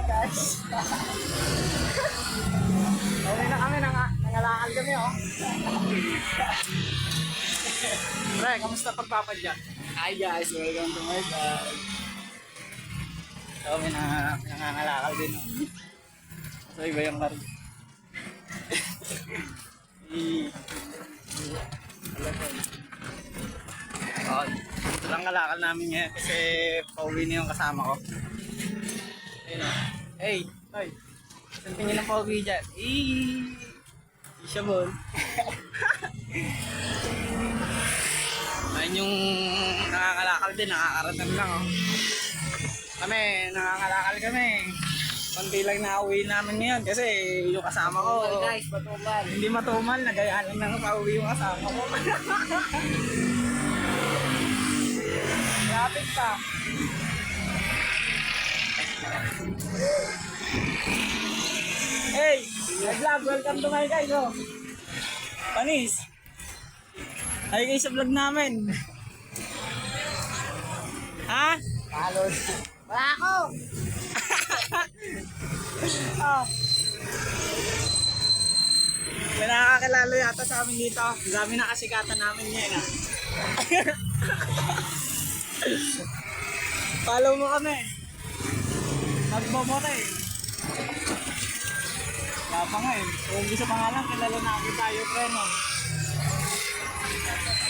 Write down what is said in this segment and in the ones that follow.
Guys. Okay na kami, nang nangalakal kami oh. Pre, kamusta pagpapadyak? Hi guys, welcome to my vlog. So, kami na nangangalakal din oh. So, iba yung laro. Oh, lang kalakal namin ngayon kasi pauwi na yung kasama ko. Hey, Toy. Saan tingin ng pauwi dyan? Eee! Isya mo. Ayun yung nakakalakal din, nakakarating lang oh. Kami, nakakalakal kami. Konti lang na uwi namin ngayon kasi yung kasama ko. guys, matumal. Hindi matumal, nagayaan lang na pauwi yung kasama ko. Lapit pa. Hey! Vlog, welcome to my guys, oh. Panis. Ay kayo sa vlog namin. ha? Palod. Wala ako. Oh. May nakakilala yata sa amin dito. Ang dami na kasikatan namin ngayon ah. Follow mo kami. Magbobote. Wala pa nga eh. Kung gusto pa nga lang, kilala na ako tayo, pre, no?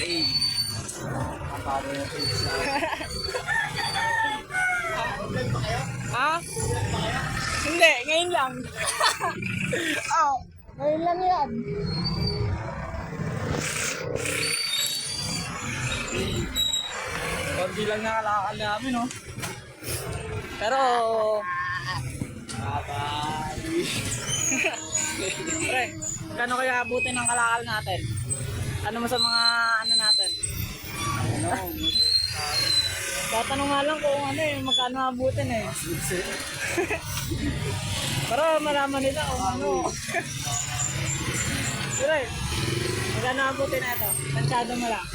Hey. Kapalo na pizza. ha? Hindi, ngayon lang. oh, ngayon lang yan. Konti lang nakalakal namin, no? Pero... Bye-bye. Pre, magkano kaya abutin ng kalakal natin? Ano mo sa mga ano natin? Ano? Tatanong nga lang kung ano eh, magkano abutin eh. Para malaman nila kung ano. Pre, magkano abutin na ito? Tansado mo lang.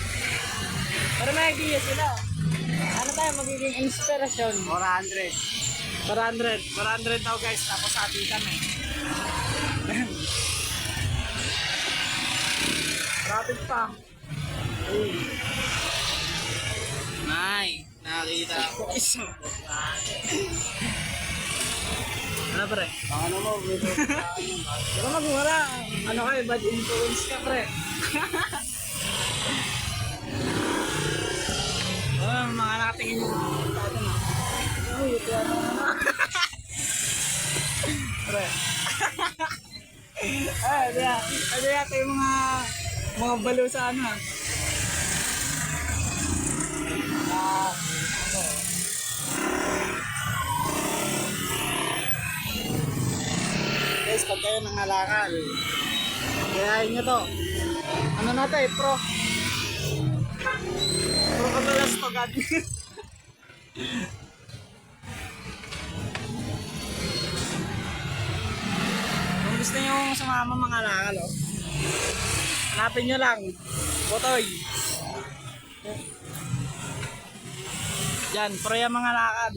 Para may idea sila. Ano tayo magiging inspirasyon? 400. 400. 400 daw guys. Tapos hati kami. Traffic pa. Uy. Nay, nakita ko isa. ano pre? Ano mo? Baka magmura. Ano kayo, bad influence ka pre. mga nakatingin yung ano na. Uy, ito ano na. Pre. Ay, ano yan. Ano yata yung mga mga balo sa ano. ah. Ano. Guys, pag kayo nangalakal, kayahin nyo to. Ano na to eh, pro. Pro kadalas to, God. Kung gusto nyo sumama mga lakal, oh. Hanapin nyo lang. Botoy. Yan, pro yung mga lakad.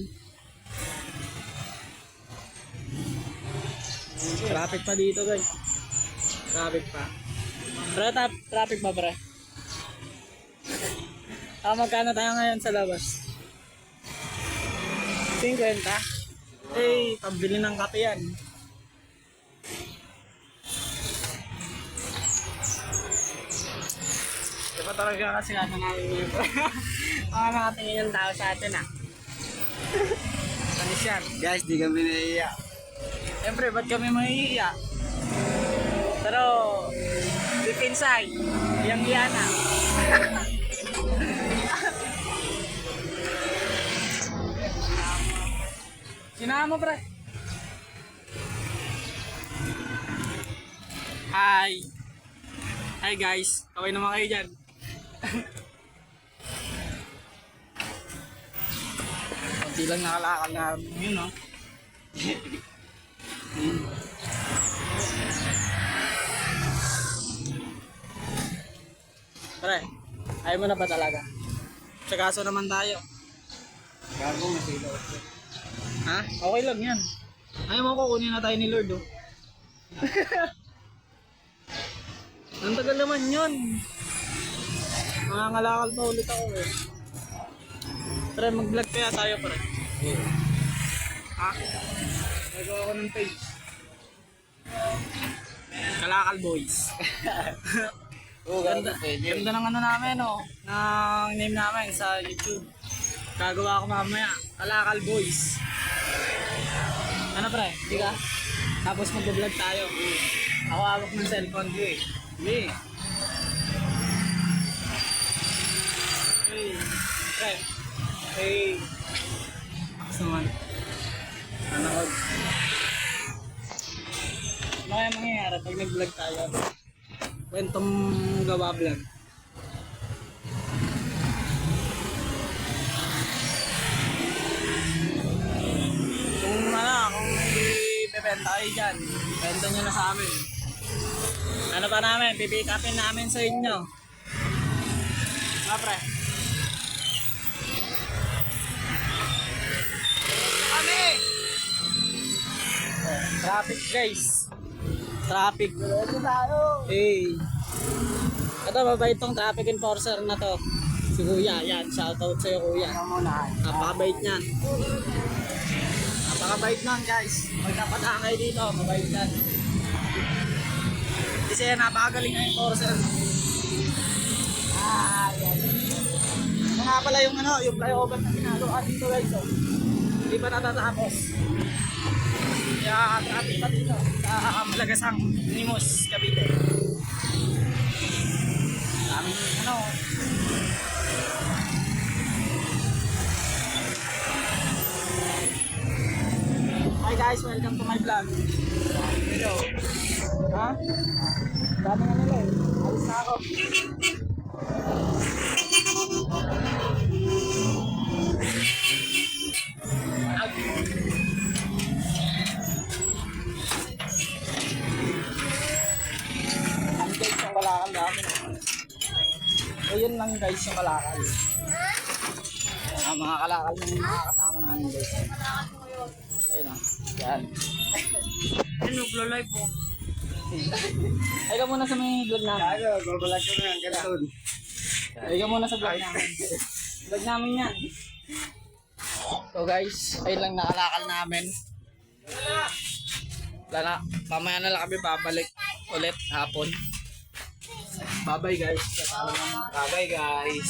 Traffic pa dito, guys. Traffic pa. Pre, traffic pa, pre. Ah, magkano tayo ngayon sa labas? 50? Eh, pambili ng kape yan. Di ba talaga kasi ano namin yun? Mga nakatingin yung tao sa atin ah. Panis yan. Guys, di kami naiiyak. Siyempre, ba't kami mahihiya? Pero, deep inside, yang yana. Sinama mo, pre. Hi. Hi guys. Kaway naman kayo dyan. Kunti lang nakalakal na yun, no? Pre, ayaw mo na ba talaga? Sa naman tayo. Gago, masilaw. Ha? Okay lang yan. Ayaw mo kukunin na tayo ni Lord, oh. Ang tagal naman yun. Mangangalakal pa ulit ako, eh. Tara, mag-vlog kaya tayo, pare. Ha? Nagawa ko ng page. Kalakal Boys. Oo, Ganda, ganda ng ano namin, oh. Ng name namin sa YouTube. Gagawa ko mamaya. Kalakal Boys. Ano pre? Di ka? Tapos mag-vlog tayo. Ako hawak ng cellphone ko eh. Hindi. Hey. Pre. Hey. Gusto naman. Nanood. Ano kaya mangyayari pag nag-vlog tayo? Kwentong gawa vlog. Bebenta kayo dyan, benta nyo na sa amin. Ano pa namin, pipick upin namin sa inyo. Mga pre. Kami! Traffic guys. Traffic. Pwede tayo. Hey. Ito, mabait tong traffic enforcer na to. Si Kuya, yan. Shoutout sa'yo, Kuya. Napakabait niyan. Napakabait nun, guys. Pag kayo dito, mabait yan. Kasi napakagaling na enforcer. Ah, yan. Ito pala yung ano, yung flyover na ginagawa dito, guys. Oh. Hindi pa natatapos. Kaya traffic pa dito sa Malagasang, Nimos, Cavite. Daming ano, guys, welcome to my vlog. Hello. Ha? Dami nga nila eh. Alis na ako. Ang guys, yung kalakal namin. Ayun lang guys, yung kalakal. Ang mga kalakal ng mga kasama namin guys. Ayun na. Yan. Ayun, naglo-live po. Ay ka muna sa may vlog namin. Tayo, babalag ko na ang ganun. Ay ka muna sa vlog namin. Vlog namin yan. So guys, ayun lang nakalakal namin. Wala na. Mamaya na lang kami babalik ulit hapon. Bye bye guys. Bye guys.